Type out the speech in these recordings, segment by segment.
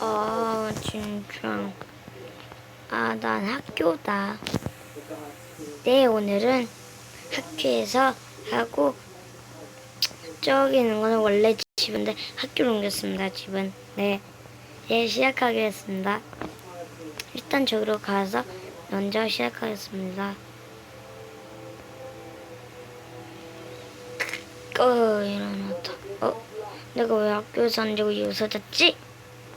아, 진짜. 아, 난 학교다. 네, 오늘은 학교에서 하고, 저기 있는 거는 원래 집인데 학교로 옮겼습니다, 집은. 네. 네, 시작하겠습니다. 일단 저기로 가서 먼저 시작하겠습니다. 어, 일어났다. 어, 내가 왜 학교에서 안 자고 여기서 잤지?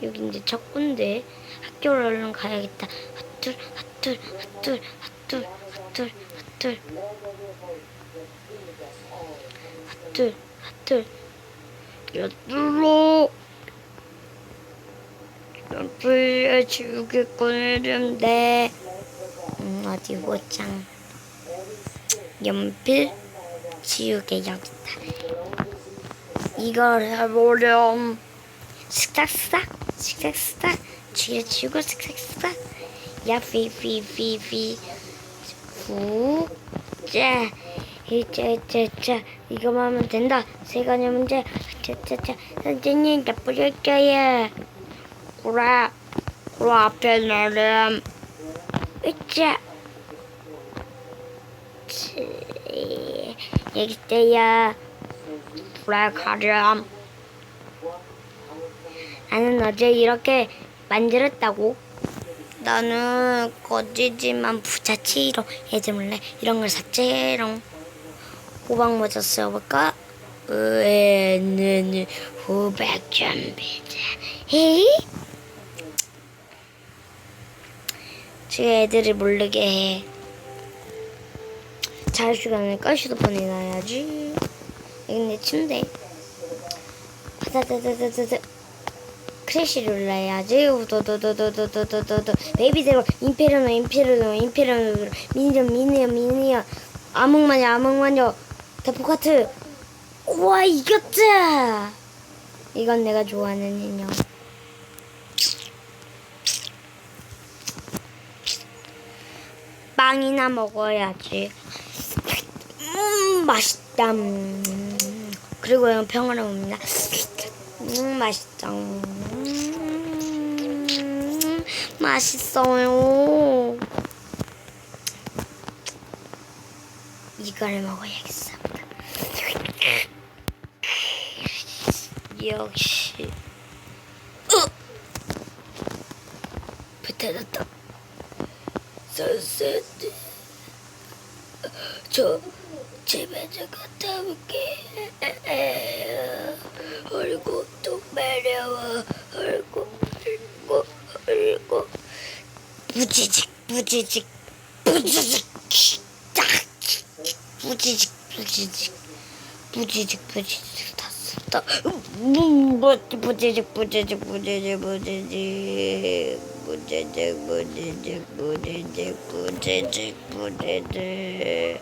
여기 이제 첫 군데. 학교를 얼른 가야겠다. 핫둘, 핫둘, 핫둘, 핫둘, 핫둘, 핫둘. 핫둘, 핫둘. 야들로. 연필에 지우개 꺼내는데. 음, 어디 보자. 연필, 지우개 여기 있다. 이걸 해보렴. 슥싹슥싹, 슥싹슥싹, 지우개 지우고 슥싹슥싹. 야, 삐삐삐삐. 후, 짜. 이짜짜짜 이거만 하면 된다. 세 가지 문제. 짜짜짜 선생님 나 부를게요. 구라 구라 앞에 나름. 으짜. 치, 여기 있어요. 구라 가렴. 나는 어제 이렇게 만들었다고. 나는 거지지만 부자치로 해주물래 이런 걸 샀지롱. 호박 모자 써볼까? 으에는 호박 준비자. 헤이? 지금 애들이 모르게 해. 잘 시간이니까 휴대폰에 놔야지. 여기 내 침대. 다다다다다다. 크래쉬를 올라야지. 우도도도도도도도도. 베이비대로 임페르노 임페르노 임페르노 미니언 미니언 미니언 암흑마녀 암흑마녀 대포카트. 우와 이겼지. 이건 내가 좋아하는 인형. 빵이나 먹어야지. 음 맛있다. 음. 그리고 이건 평화로웁니다. 음 맛있다. 음, 맛있어요. 이걸 먹어야겠어. 역시. 으! 붙어졌다. 선생님, 저 집에 좀 갔다 올게. 얼굴 또 마려워. 얼굴, 얼굴, 얼굴. 부지직, 부지직, 부지직, 딱. 부지직, 부지직, 부지직, 부지직 다 썼다. 부지직, 부지직, 부지직, 부지직. 부지직, 부지직, 부지직, 부지직, 부지직, 부지직.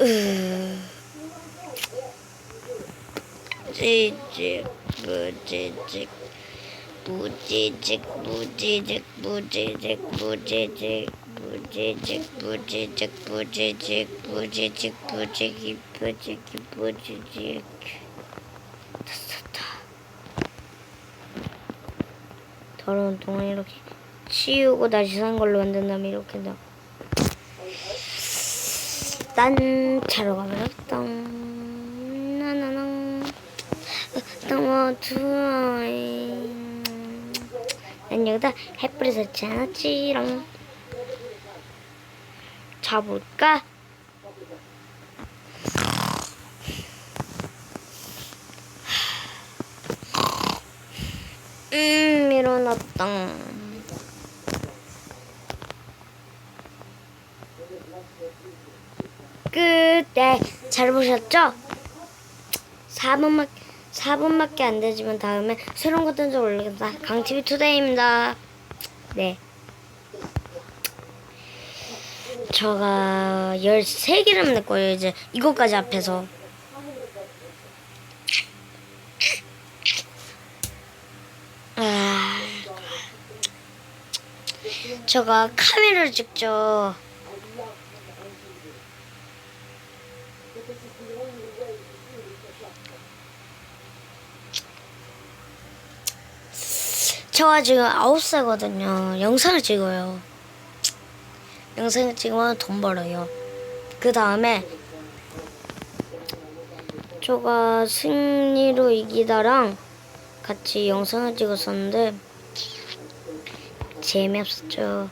으, 부지직, 부지직. 부지직 부지직 부지직 부지직 부지직 부지직 부지직 부지직 부지직 부지직 부지직 됐었다 더러운 동안 이렇게 치우고 다시 산 걸로 만든 다음에 이렇게 나. 딴 차로 가버렸다. 나나나. 너무 좋아. 난 여기다 햇불을 설치 않았지롱. 자볼까? 음, 일어났다. 그때 잘 보셨죠? 4분밖 4분밖에 안 되지만 다음에 새로운 컨텐츠 올리겠다. 강TV 투데이입니다. 네. 제가 13개를 낼 거예요, 이제. 이거까지 앞에서. 아. 제가 카메라를 찍죠. 저가 지금 아홉 살거든요. 영상을 찍어요. 영상을 찍으면 돈 벌어요. 그 다음에 저가 승리로 이기다랑 같이 영상을 찍었었는데 재미없었죠.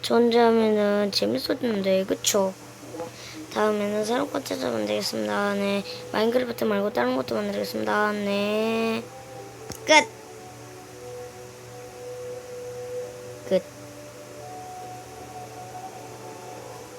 저 혼자 하면은 재밌었는데 그쵸? 다음에는 새로운 컨텐츠 만들겠습니다. 네. 마인크래프트 말고 다른 것도 만들겠습니다. 네. 끝!